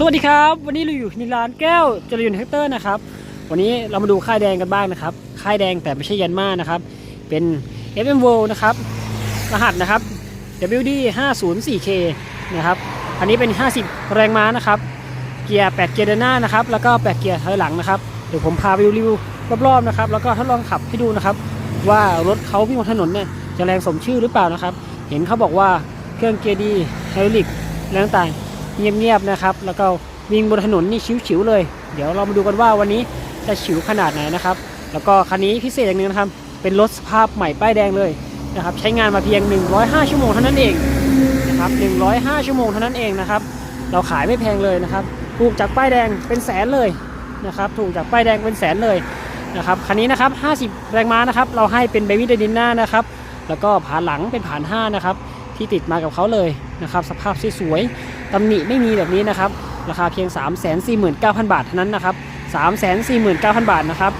สวัสดีครับ วันนี้เราอยู่ที่ร้านแก้วเจริญแท็กเตอร์นะครับ วันนี้เรามาดูค่ายแดงกันบ้างนะครับ ค่ายแดงแต่ไม่ใช่ยันมานะครับ เป็น FM World นะครับ รหัสนะครับ WD 504K นะครับ อันนี้เป็น 50 แรงม้านะครับ เกียร์ 8 เกียร์เดินหน้านะครับ แล้วก็ 8 เกียร์ถอยหลังนะครับ เดี๋ยวผมพาไปดูรีวิวรอบๆนะครับ แล้วก็ทดลองขับให้ดูนะครับ ว่ารถเขาวิ่งบนถนนเนี่ยจะแรงสมชื่อหรือเปล่านะครับ เห็นเขาบอกว่าเครื่องเกียร์ดีไฮดรอลิกแรงต่าง เงียบๆนะครับ แล้วก็วิ่งบนถนนนี่ชิวๆเลย เดี๋ยวเรามาดูกันว่าวันนี้จะฉิวขนาดไหนนะครับ แล้วก็คันนี้พิเศษอย่างหนึงนะครับเป็นรถสภาพใหม่ป้ายแดงเลยนะครับ ใช้งานมาเพียง 105 ชั่วโมงเท่านั้นเองนะครับ 105 ชั่วโมงเท่านั้นเองนะครับ เราขายไม่แพงเลยนะครับ ถูกจากป้ายแดงเป็นแสนเลยนะครับ ถูกจากป้ายแดงเป็นแสนเลยนะครับ คันนี้นะครับ 50 แรงม้านะครับ เราให้เป็นเบบี้เดนิน่านะครับ แล้วก็ผานหลังเป็นผาน5นะครับ ที่ติดมากับเขาเลยนะครับสภาพสวยๆตำหนิไม่มีแบบนี้นะครับ ราคาเพียง 349,000 บาทเท่านั้นนะครับ 349,000 บาทนะครับ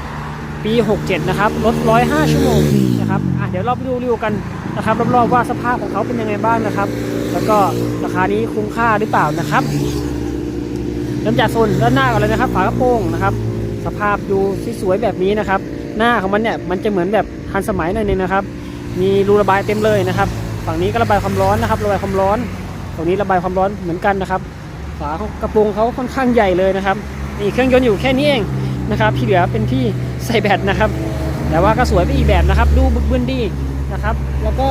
ปี 67 นะครับรถ105 ชั่วโมงนะครับอะเดี๋ยวเราไปดูรีวิวกันนะครับรอบๆว่าสภาพของเขาเป็นยังไงบ้างนะครับ แล้วก็ราคานี้คุ้มค่าหรือเปล่านะครับเริ่มจากโซนด้านหน้าก่อนเลยนะครับ ฝากระโปรงนะครับ สภาพดูสวยๆแบบนี้นะครับ หน้าของมันเนี่ยมันจะเหมือนแบบทันสมัยหน่อยนึงนะครับ มีรูระบายเต็มเลยนะครับ ฝั่งนี้ก็ระบายความร้อนนะครับระบายความร้อนตรงนี้ระบายความร้อนเหมือนกันนะครับฝากระโปรงเขาค่อนข้างใหญ่เลยนะครับนี่เครื่องยนต์อยู่แค่นี้เองนะครับที่เหลือเป็นที่ใส่แบตนะครับ แต่ว่าก็สวยไปอีกแบบนะครับ ดูบึกบึนดีนะครับ แล้วก็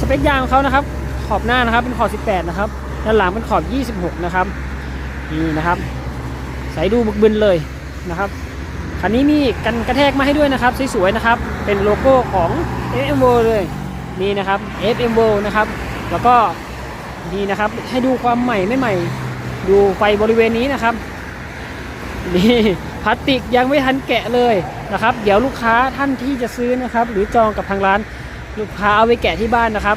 สเปคยางเขานะครับ ขอบหน้านะครับเป็นขอบ 18 นะครับด้านหลังเป็นขอบ 26 นะครับนี่นะครับ ใส่ดูบึกบึนเลยนะครับคันนี้มีกันกระแทกมาให้ด้วยนะครับสวยๆนะครับ เป็นโลโก้ของ FM World เลย นี่นะครับ FM World นะครับ แล้วก็นี่นะครับให้ดูความใหม่ไม่ใหม่ ดูไฟบริเวณนี้นะครับนี่พลาสติกยังไม่ทันแกะเลยนะครับ เดี๋ยวลูกค้าท่านที่จะซื้อนะครับ หรือจองกับทางร้าน ลูกค้าเอาไปแกะที่บ้านนะครับ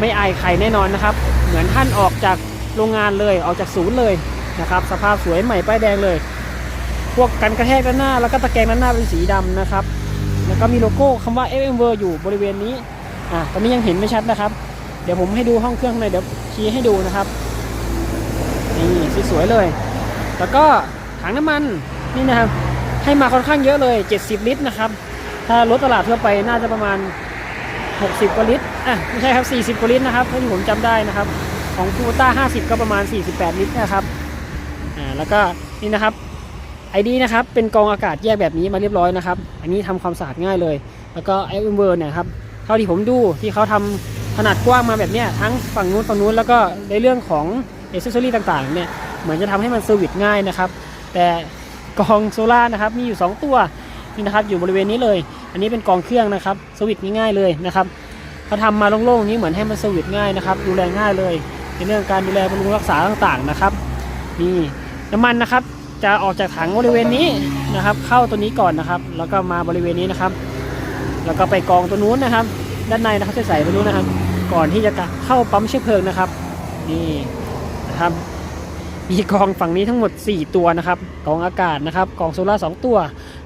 ไม่อายใครแน่นอนนะครับ เหมือนท่านออกจากโรงงานเลยออกจากศูนย์เลยนะครับ สภาพสวยใหม่ป้ายแดงเลย พวกกันกระแทกด้านหน้า แล้วก็ตะแกรงด้านหน้าเป็นสีดำนะครับ แล้วก็มีโลโก้คำว่า FM w o r อยู่บริเวณนี้ อะตอนนี้ยังเห็นไม่ชัดนะครับ เดี๋ยวผมให้ดูห้องเครื่องข้างในเดี๋ยวชี้ให้ดูนะครับนี่สวยๆเลย แล้วก็ถังน้ำมันนี่นะครับ ให้มาค่อนข้างเยอะเลย 70 ลิตรนะครับ ถ้ารถตลาดทั่วไปน่าจะประมาณ 60 กว่าลิตรอะไม่ใช่ครับ 40 กว่าลิตรนะครับเท่าที่ผมจำได้นะครับ ของคูต้า 50 ก็ประมาณ 48 ลิตรนะครับอ่าแล้วก็นี่นะครับไอดีนะครับเป็นกรองอากาศแยกแบบนี้มาเรียบร้อยนะครับ อันนี้ทำความสะอาดง่ายเลย แล้วก็ไอเอ็มเวอร์เนี่ยครับ เท่าที่ผมดูที่เขาทำขนาดกว้างมาแบบเนี้ยทั้งฝั่งนู้นฝั่งนู้นแล้วก็ในเรื่องของเอเซอรี่ต่างๆเนี่ยเหมือนจะทำให้มันเซอร์วิสง่ายนะครับ แต่กองโซล่าร์นะครับมีอยู่ 2 ตัวนี่นะครับอยู่บริเวณนี้เลย อันนี้เป็นกองเครื่องนะครับสวิตช์ง่ายๆเลยนะครับเขาทำมาโล่งๆนี้เหมือนให้มันสวิตช์ง่ายนะครับ ดูแลง่ายเลย ในเรื่องการดูแลบำรุงรักษาต่างๆนะครับนี่น้ำมันนะครับจะออกจากถังบริเวณนี้นะครับ เข้าตัวนี้ก่อนนะครับ แล้วก็มาบริเวณนี้นะครับ แล้วก็ไปกองตัวนู้นนะครับ ด้านในนะครับใส่ตัวนู้นนะครับ ก่อนที่จะเข้าปั๊มเชื้อเพลิงนะครับ นี่นะครับมีกองฝั่งนี้ทั้งหมด 4 ตัวนะครับกองอากาศนะครับกองโซล่าร์สตัว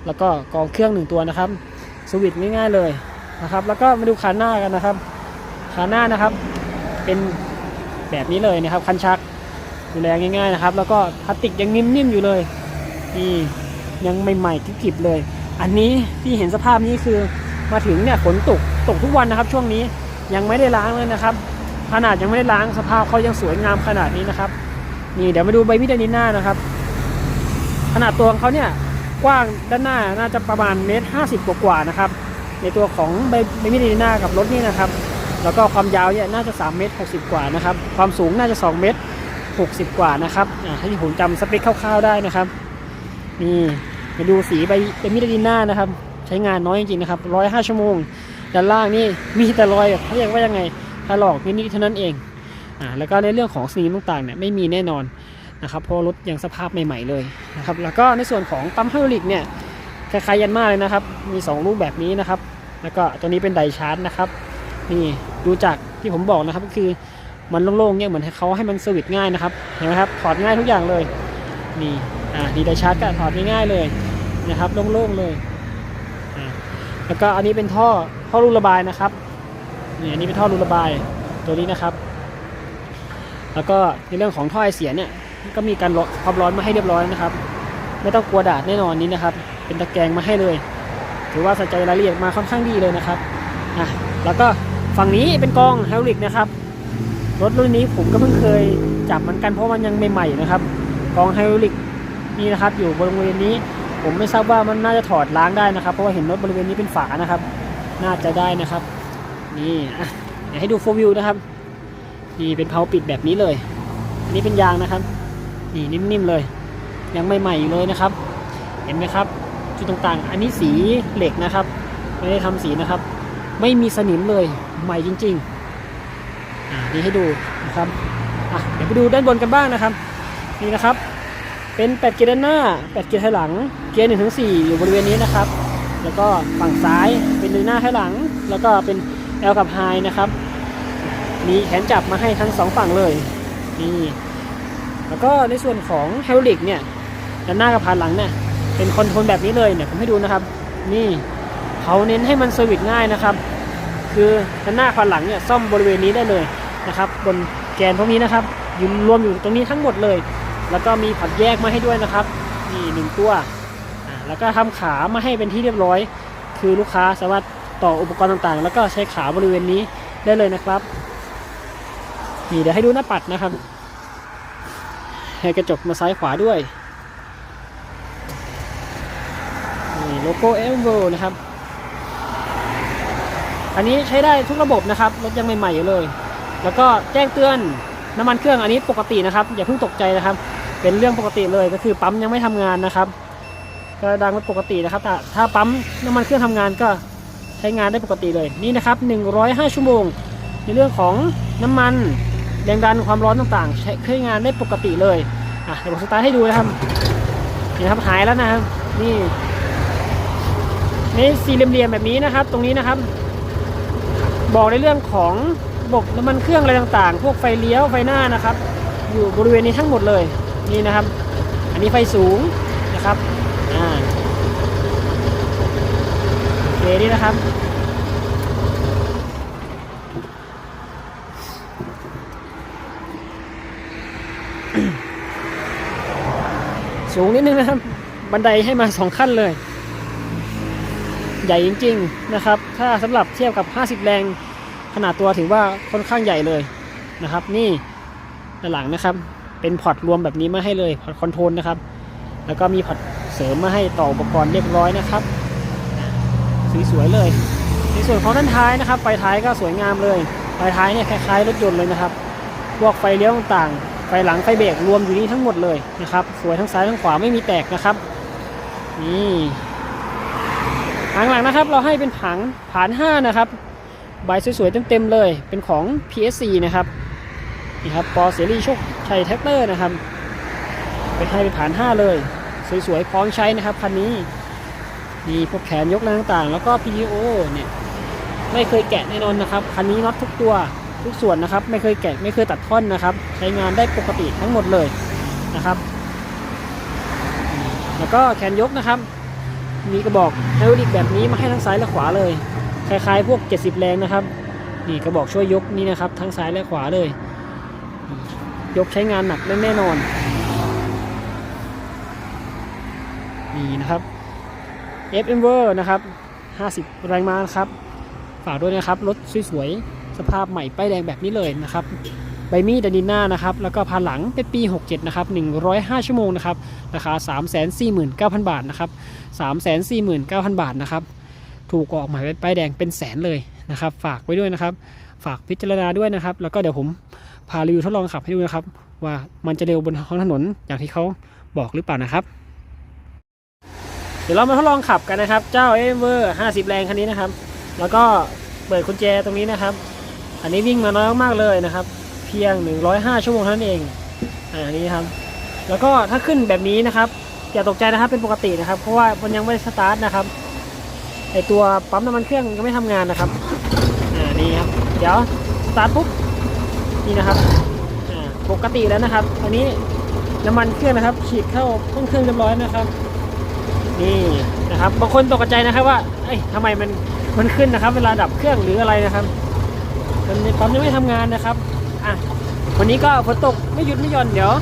แล้วก็กองเครื่อง 1 ตัวนะครับสวิตง่ายๆเลยนะครับ แล้วก็มาดูขาหน้ากันนะครับ ขาหน้านะครับ เป็นแบบนี้เลยนะครับ คันชักดูแลง่ายๆนะครับ แล้วก็พลาสติกยังนิ่มๆอยู่เลยนี่ยังใหม่ๆกริบๆเลย อันนี้ที่เห็นสภาพนี้คือ มาถึงเนี่ยฝนตกตกทุกวันนะครับ ช่วงนี้ยังไม่ได้ล้างเลยนะครับขนาดยังไม่ได้ล้างสภาพเขายังสวยงามขนาดนี้นะครับ นี่เดี๋ยวมาดูใบมิดานิน่านะครับ ขนาดตัวของเขาเนี่ยกว้างด้านหน้าน่าจะประมาณเมตรห้าสิบกว่าๆนะครับ ในตัวของใบใบมิดานิน่ากับรถนี่นะครับ แล้วก็ความยาวเนี่ยน่าจะ3เมตร60 กว่านะครับ ความสูงน่าจะ 2 เมตร 60 กว่านะครับอ่าที่ผมจำสเปคคร่าวๆได้นะครับ นี่มาดูสีใบใบมิดานิน่านะครับ ใช้งานน้อยจริงๆนะครับ105ชั่วโมง ด้านล่างนี่มีแต่รอยเขาเรียกว่ายังไงถลอกนิดๆเท่านั้นเองอ่าแล้วก็ในเรื่องของสนิมต่างๆเนี่ยไม่มีแน่นอนนะครับเพราะรถยังสภาพใหม่ ๆเลยนะครับแล้วก็ในส่วนของปั๊มไฮดรอลิกเนี่ยคล้ายๆยันมาเลยนะครับมี 2 รูปแบบนี้นะครับ แล้วก็ตัวนี้เป็นไดชาร์จนะครับนี่ดูจากที่ผมบอกนะครับก็คือมันโล่งๆเนี่ยเหมือนเขาให้มันสวิตช์ง่ายนะครับเห็นไหมครับถอดง่ายทุกอย่างเลยนี่อ่าดีไดชาร์จก็ถอดง่ายๆเลยนะครับโล่งๆเลย แล้วก็อันนี้เป็นท่อท่อรูระบายนะครับนี่อันนี้เป็นท่อรูระบายตัวนี้นะครับ แล้วก็ในเรื่องของท่อไอเสียเนี่ยก็มีการร้อนความร้อนมาให้เรียบร้อยนะครับ ไม่ต้องกลัวดาดแน่นอนนี้นะครับ เป็นตะแกรงมาให้เลย ถือว่าใส่ใจรายละเอียดมาค่อนข้างดีเลยนะครับอะแล้วก็ฝั่งนี้เป็นกองไฮดรอลิกนะครับรถรุ่นนี้ผมก็เพิ่งเคยจับเหมือนกันเพราะมันยังใหม่ๆนะครับ กองไฮดรอลิกนี่นะครับ อยู่บริเวณนี้ ผมไม่ทราบว่ามันน่าจะถอดล้างได้นะครับ เพราะว่าเห็นรถบริเวณนี้เป็นฝานะครับ น่าจะได้นะครับ นี่เดี๋ยวให้ดูโฟวิวนะครับ นี่เป็นเพาปิดแบบนี้เลย อันนี้เป็นยางนะครับ นี่นิ่มๆเลย ยังใหม่ๆอยู่เลยนะครับ เห็นไหมครับ จุดต่างๆ อันนี้สีเหล็กนะครับ ไม่ได้ทำสีนะครับ ไม่มีสนิมเลย ใหม่จริงๆ อ่า นี่ให้ดูนะครับ อะ เดี๋ยวไปดูด้านบนกันบ้างนะครับ นี่นะครับ เป็น 8 เกียร์ด้านหน้า 8 เกียร์ถอยหลัง เกียร์1ถึง4อยู่บริเวณนี้นะครับ แล้วก็ฝั่งซ้ายเป็นเดินหน้าถอยหลัง แล้วก็เป็น L กับ High นะครับ มีแขนจับมาให้ทั้งสองฝั่งเลย นี่ แล้วก็ในส่วนของไฮดรอลิกเนี่ย ด้านหน้ากับผ่านหลังเนี่ย เป็นคอนโทรลแบบนี้เลยเนี่ย ผมให้ดูนะครับ นี่ เขาเน้นให้มันเซอร์วิสง่ายนะครับ คือด้านหน้าผ่านหลังเนี่ยซ่อมบริเวณนี้ได้เลยนะครับ บนแกนพวกนี้นะครับยู่รวมอยู่ตรงนี้ทั้งหมดเลย แล้วก็มีผัดแยกมาให้ด้วยนะครับนี่หนึ่งตัวแล้วก็ทำขามาให้เป็นที่เรียบร้อย คือลูกค้าสามารถต่ออุปกรณ์ต่างๆ แล้วก็ใช้ขาบริเวณนี้ได้เลยนะครับนี่เดี๋ยวให้ดูหน้าปัดนะครับให้กระจกมาซ้ายขวาด้วยนี่โลโก้เอ v เวนะครับ อันนี้ใช้ได้ทุกระบบนะครับรถยังใหม่ๆอยู่เลย แล้วก็แจ้งเตือนน้ำมันเครื่องอันนี้ปกตินะครับ อย่าเพิ่งตกใจนะครับ เป็นเรื่องปกติเลยก็คือปั๊มยังไม่ทำงานนะครับก็ดังเป็นปกตินะครับถ้าปั๊มน้ำมันเครื่องทำงานก็ใช้งานได้ปกติเลยนี่นะครับ 105 ชั่วโมง ในเรื่องของน้ำมันแรงดันความร้อนต่างๆ ใช้ใช้งานได้ปกติเลยอะเดี๋ยวผมสตาร์ทให้ดูนะครับนี่นครับหายแล้วนะครับนี่ในสี่เหลี่ยมๆแบบนี้นะครับ ตรงนี้นะครับ บอกในเรื่องของระบบน้ำมันเครื่องอะไรต่างๆ พวกไฟเลี้ยวไฟหน้านะครับ อยู่บริเวณนี้ทั้งหมดเลย นี่นะครับ อันนี้ไฟสูงนะครับอ่าโอเคนี่นะครับสูงนิดนึงนะครับ บันไดให้มาสองขั้นเลย ใหญ่จริง ๆนะครับ ถ้าสำหรับเทียบกับ 50 แรงขนาดตัวถือว่าค่อนข้างใหญ่เลยนะครับ นี่ด้านหลังนะครับ เป็นพอร์ตรวมแบบนี้มาให้เลยพอร์ตคอนโทรลนะครับ แล้วก็มีพอร์ตเสริมมาให้ต่ออุปกรณ์เรียบร้อยนะครับสวยๆเลยในส่วนของด้านท้ายนะครับไฟท้ายก็สวยงามเลยไฟท้ายเนี่ยคล้ายๆรถยนต์เลยนะครับ พวกไฟเลี้ยวต่างๆ ไฟหลังไฟเบรกรวมอยู่นี่ทั้งหมดเลยนะครับสวยทั้งซ้ายทั้งขวาไม่มีแตกนะครับนี่หางหลังนะครับเราให้เป็นผังผาน5นะครับใบสวยๆเต็มๆเลยเป็นของ PSC นะครับนี่ครับปอเสรีโชค ชัยแท็กเตอร์นะครับเป็นให้เป็นผาน 5 เลย สวยๆ พร้อมใช้นะครับคันนี้มีพวกแขนยกแรงต่างๆ แล้วก็ PTO เนี่ยไม่เคยแกะแน่นอนนะครับคันนี้น็อตทุกตัวทุกส่วนนะครับ ไม่เคยแกะไม่เคยตัดท่อนนะครับ ใช้งานได้ปกติทั้งหมดเลยนะครับ แล้วก็แขนยกนะครับ มีกระบอกไฮดรอลิกแบบนี้มาให้ทั้งซ้ายและขวาเลย คล้ายๆ พวก 70 แรงนะครับนี่กระบอกช่วยยกนี่นะครับ ทั้งซ้ายและขวาเลย ยกใช้งานหนักแน่นอน นี่นะครับ FM v e r นะครับ 50 แรงม้านะครับ ฝากด้วยนะครับ รถสวยๆ สภาพใหม่ป้ายแดงแบบนี้เลยนะครับใบมีดดานิน่านะครับ แล้วก็พานหลังเป็นปี 67 นะครับ 105 ชั่วโมงนะครับ ราคา 349,000 บาทนะครับ 349,000 บาทนะครับ ถูกกว่าออกหมายเป็นป้ายแดงเป็นแสนเลยนะครับ ฝากไว้ด้วยนะครับ ฝากพิจารณาด้วยนะครับ แล้วก็เดี๋ยวผม พารีวิวทดลองขับให้ดูนะครับ ว่ามันจะเร็วบนท้องถนนอย่างที่เขาบอกหรือเปล่านะครับ เดี๋ยวเรามาทดลองขับกันนะครับ เจ้าเอเวอร์50แรงคันนี้นะครับ แล้วก็เปิดกุญแจตรงนี้นะครับ อันนี้วิ่งมาน้อยมากๆเลยนะครับ เพียง 105 ชั่วโมงเท่านั้นเองอ่าอันนี้ครับ แล้วก็ถ้าขึ้นแบบนี้นะครับอย่าตกใจนะครับเป็นปกตินะครับ เพราะว่ามันยังไม่สตาร์ทนะครับไอตัวปั๊มน้ำมันเครื่องยังไม่ทำงานนะครับอ่านี่ครับ เดี๋ยวสตาร์ทปุ๊บ นี่นะครับปกติแล้วนะครับ อันนี้น้ำมันเครื่องนะครับ ฉีดเข้าห้องเครื่องเรียบร้อยนะครับ นี่นะครับบางคนตกใจนะครับว่าเอ้ยทำไมมันมันขึ้นนะครับ เวลาดับเครื่องหรืออะไรนะครับมันปั๊มยังไม่ทำงานนะครับอะวันนี้ก็ฝนตกไม่หยุดไม่หย่อนเดี๋ยว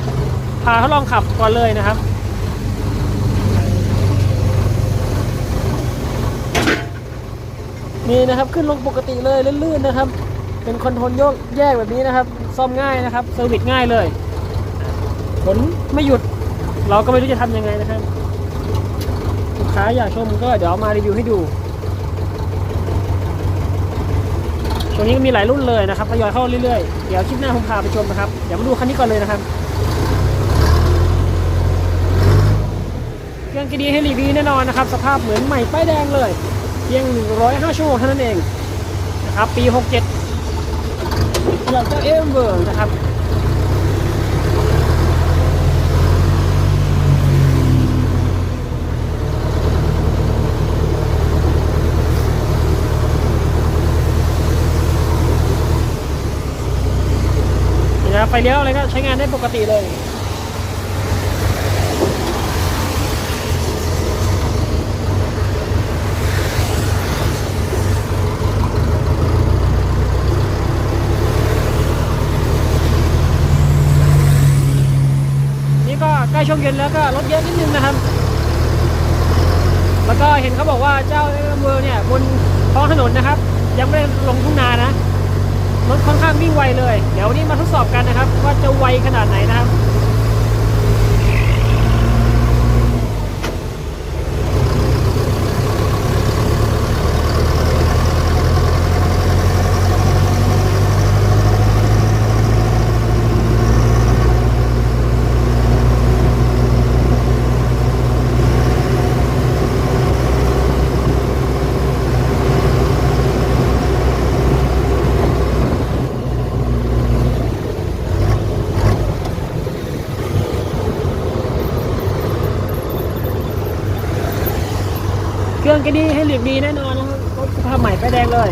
พาเขาลองขับก่อนเลยนะครับนี่นะครับขึ้นลงปกติเลยลื่นๆนะครับ เป็นคอนโทรลโยกแยกแบบนี้นะครับ ซ่อมง่ายนะครับเซอร์วิสง่ายเลยฝนไม่หยุด เราก็ไม่รู้จะทำยังไงนะครับลูกค้าอยากชมก็เดี๋ยวมารีวิวให้ดูช่วงนี้ก็มีหลายรุ่นเลยนะครับทยอยเข้าเรื่อยๆ เดี๋ยวคลิปหน้าผมพาไปชมนะครับ เดี๋ยวมาดูคันนี้ก่อนเลยนะครับเครื่องกีดีให้รีวิวแน่นอนนะครับ สภาพเหมือนใหม่ป้ายแดงเลย เพียง 105 ชั่วโมงเท่านั้นเองนะครับ ปี 67 สำหรับเจ้าเอ็มเบอร์นะครับนี่นะครับไฟเลี้ยวอะไรก็ใช้งานได้ปกติเลย ล้ช่วงเย็นแล้วก็รถเยอะนิดนึงนะครับ แล้วก็เห็นเขาบอกว่าเจ้าเอ็มเวอร์เนี่ยบนท้องถนนนะครับ ยังไม่ได้ลงทุ่งนานะรถค่อนข้างวิ่งไวเลย เดี๋ยววันนี้มาทดสอบกันนะครับ ว่าจะไวขนาดไหนนะครับ เครื่องก็ดีให้หลีบดีแน่นอนนะครับรถสภาพใหม่ไฟแดงเลย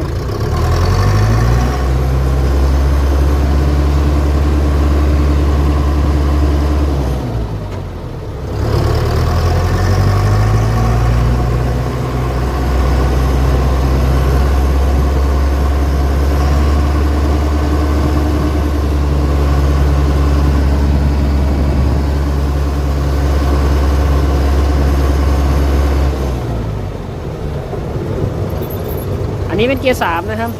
นี้เป็นเกียร์สามนะครับ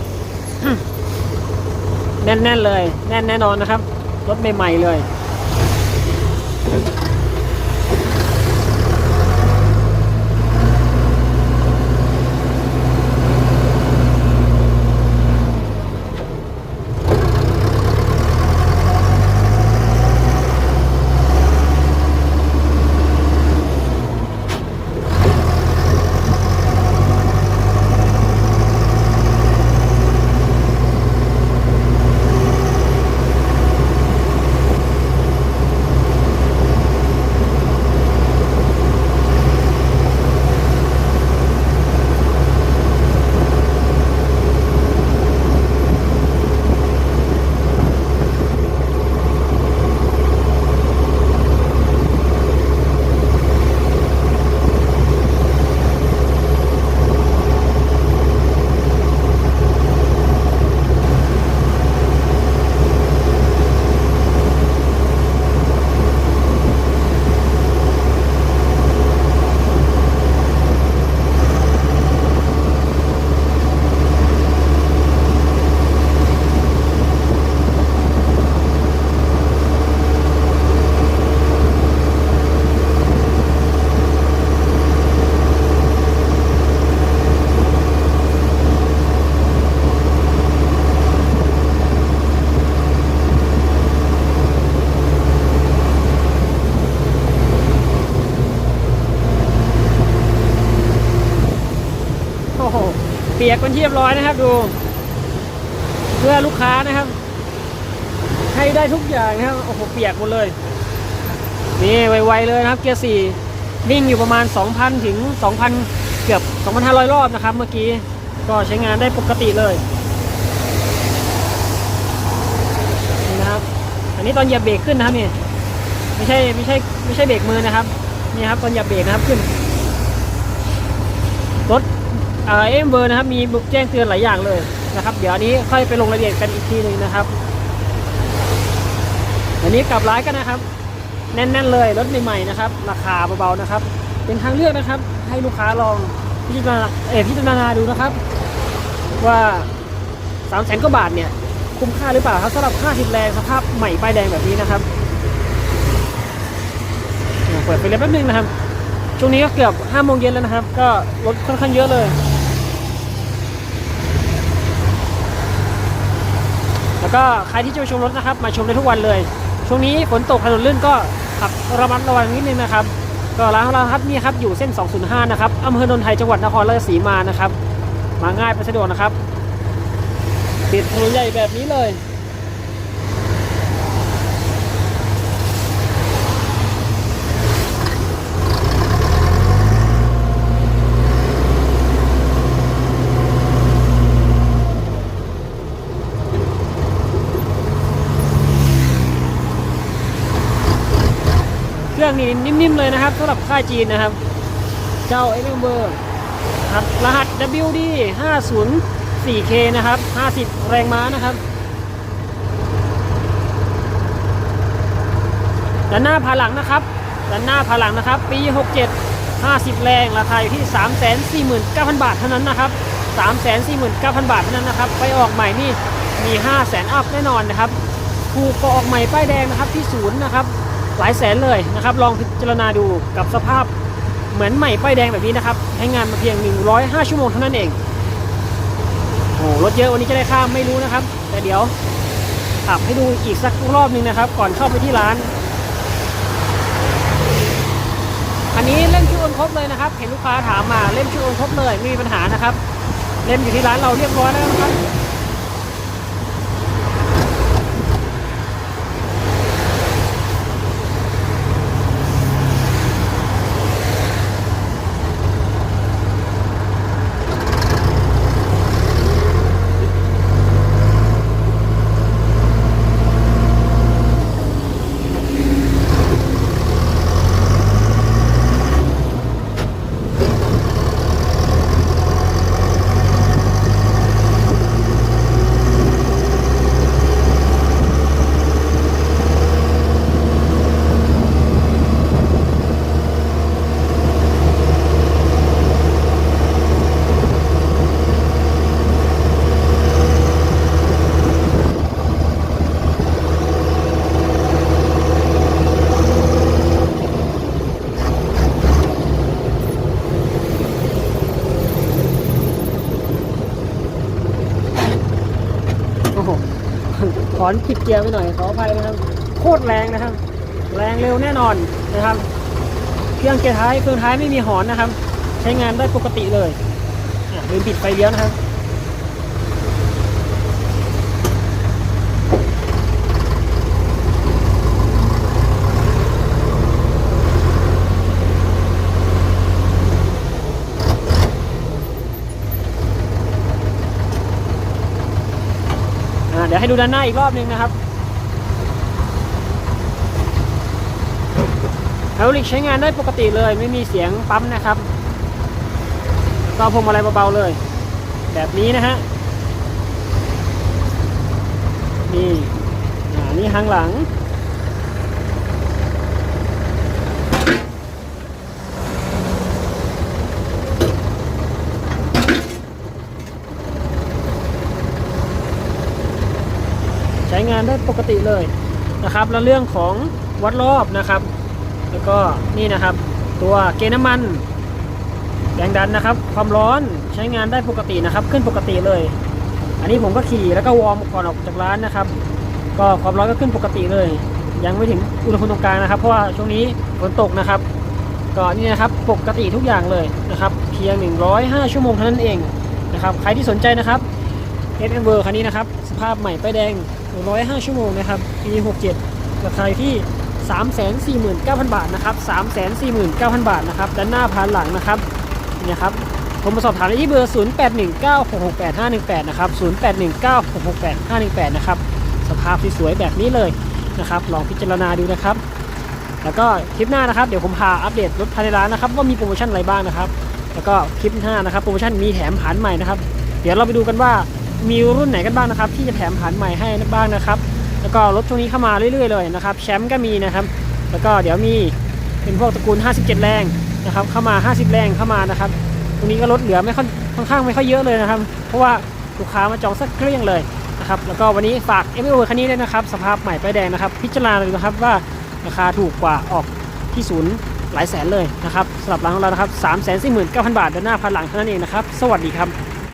แน่นๆเลย แน่นแน่นอนนะครับ รถใหม่ๆเลย ยกเป็นที่เรียบร้อยนะครับดู เพื่อลูกค้านะครับ ให้ได้ทุกอย่างนะครับโอ้โหเปียกหมดเลย นี่ไวๆเลยนะครับเกียร์สี่วิ่งอยู่ประมาณ 2,000 ถึง 2,000 เกือบ 2,500 รอบนะครับ เมื่อกี้ก็ใช้งานได้ปกติเลยนี่นะครับ อันนี้ตอนเหยียบเบรกขึ้นนะครับนี่ไม่ใช่ไม่ใช่ไม่ใช่เบรกมือนะครับนี่ครับตอนเหยียบเบรกนะครับขึ้น เอ็มเบอร์นะครับมีแจ้งเตือนหลายอย่างเลยนะครับ เดี๋ยวนี้ค่อยไปลงรายละเอียดกันอีกทีหนึ่งนะครับอันนี้กลับร้านกันนะครับ แน่นๆเลยรถใหม่ๆนะครับ ราคาเบาๆนะครับ เป็นทางเลือกนะครับ ให้ลูกค้าลองพิจารณาเอพิจารณาดูนะครับ ว่า3ามแสนกว่าบาทเนี่ยคุ้มค่าหรือเปล่าครับสำหรับ50แรงสภาพใหม่ป้ายแดงแบบนี้นะครับเปิดไปเลยแป๊บนึงนะครับช่วงนี้ก็เกือบ5โมงเย็นแล้วนะครับ ก็รถค่อนข้างเยอะเลย แล้วก็ใครที่จะมาชมรถนะครับ มาชมได้ทุกวันเลย ช่วงนี้ฝนตกถนนลื่นก็ขับระมัดระวังนิดนึงนะครับ ก็ร้านของเราครับนี่ครับอยู่เส้น 205 นะครับอำเภอโนนไทยจังหวัดนครราชสีมานะครับ มาง่ายไปสะดวกนะครับติดถนนใหญ่แบบนี้เลย เครื่องนี้นิ่มๆเลยนะครับสำหรับค่ายจีนนะครับ เจ้า x m เบอร์ครับรหัส WD 504K นะครับ 50 แรงม้านะครับด้านหน้าผาหลังนะครับด้านหน้าผาหลังนะครับ ปี 67 50 แรง ราคาอยู่ที่ 349,000 บาทเท่านั้นนะครับ 349,000 บาทเท่านั้นนะครับ ไปออกใหม่นี่มี 500,000อัพแน่นอนนะครับ ถูกก็ออกใหม่ป้ายแดงนะครับที่ศูนย์นะครับ หลายแสนเลยนะครับ ลองพิจารณาดูกับสภาพเหมือนใหม่ป้ายแดงแบบนี้นะครับใช้งานมาเพียง 105 ชั่วโมงเท่านั้นเองโอ้รถเยอะวันนี้จะได้ข้ามไม่รู้นะครับ แต่เดี๋ยวขับให้ดูอีกสักรอบหนึงนะครับ ก่อนเข้าไปที่ร้าน อันนี้เล่มชุดโอนครบเลยนะครับ เห็นลูกค้าถามมาเล่มชุดโอนครบเลยไม่มีปัญหานะครับ เล่มอยู่ที่ร้านเราเรียบร้อยแล้วนะครับ ถอนผิดเกียร์ไปหน่อยขออภัยนะครับ โคตรแรงนะครับ แรงเร็วแน่นอนนะครับ เครื่องเกียร์ท้ายเครื่องท้ายไม่มีหอนนะครับ ใช้งานได้ปกติเลยอะลืมปิดไฟเลี้ยวนะครับ เดี๋ยวให้ดูด้านหน้าอีกรอบหนึงนะครับแฮดรอลิกใช้งานได้ปกติเลยไม่มีเสียงปั๊มนะครับก็พวงมาลัยเบาๆเลย แบบนี้นะฮะนี่อ่านี่หางหลัง ช้งานได้ปกติเลยนะครับ แล้วเรื่องของวัดรอบนะครับ แล้วก็นี่นะครับ ตัวเกณฑ์น้ำมันแรงดันนะครับ ความร้อนใช้งานได้ปกตินะครับ ขึ้นปกติเลย อันนี้ผมก็ขี่แล้วก็วอร์มก่อนออกจากร้านนะครับ ก็ความร้อนก็ขึ้นปกติเลย ยังไม่ถึงอุณหภูมิตรงกลางนะครับ เพราะว่าช่วงนี้ฝนตกนะครับ ก็นี่นะครับปกติทุกอย่างเลยนะครับ เพียง 105 ชั่วโมงเท่านั้นเองนะครับ ใครที่สนใจนะครับ s m v e r คันนี้นะครับ สภาพใหม่ป้ายแดง 105 ชั่วโมงนะครับ ปี67ราคาอยู่ที่ 349,000 บาทนะครับ 349,000 บาทนะครับ ด้านหน้าพานหลังนะครับเนี่ยครับผมมาสอบถามได้ที่เบอร์ 0819668518 นะครับ 0819668518 นะครับ สภาพที่สวยแบบนี้เลยนะครับ ลองพิจารณาดูนะครับ แล้วก็คลิปหน้านะครับ เดี๋ยวผมพาอัปเดตรถภายในร้านนะครับว่ามีโปรโมชั่นอะไรบ้างนะครับ แล้วก็คลิปหน้านะครับโปรโมชั่นมีแถมผันใหม่นะครับ เดี๋ยวเราไปดูกันว่า มีรุ่นไหนกันบ้างนะครับ ที่จะแถมผันใหม่ให้บ้างนะครับ แล้วก็รถช่วงนี้เข้ามาเรื่อยๆเลยนะครับแชมป์ก็มีนะครับ แล้วก็เดี๋ยวมีเป็นพวกตระกูล 57 แรงนะครับ เข้ามา 50 แรงเข้ามานะครับตรงนี้ก็ลดเหลือไม่ค่อนค่อนข้างไม่ค่อยเยอะเลยนะครับ เพราะว่าลูกค้ามาจองสักเกลี้ยงเลยนะครับแล้วก็วันนี้ฝาก m อคันนี้ด้วยนะครับ สภาพใหม่ป้ายแดงนะครับ พิจารณาเลยนะครับว่าราคาถูกกว่าออกที่ศูนย์หลายแสนเลยนะครับสำหรับร้านของเรานะครับ3 4 9 0 0 0 บาทด้านหน้าพันหลังเท่านั้นเองนะครับ สวัสดีครับ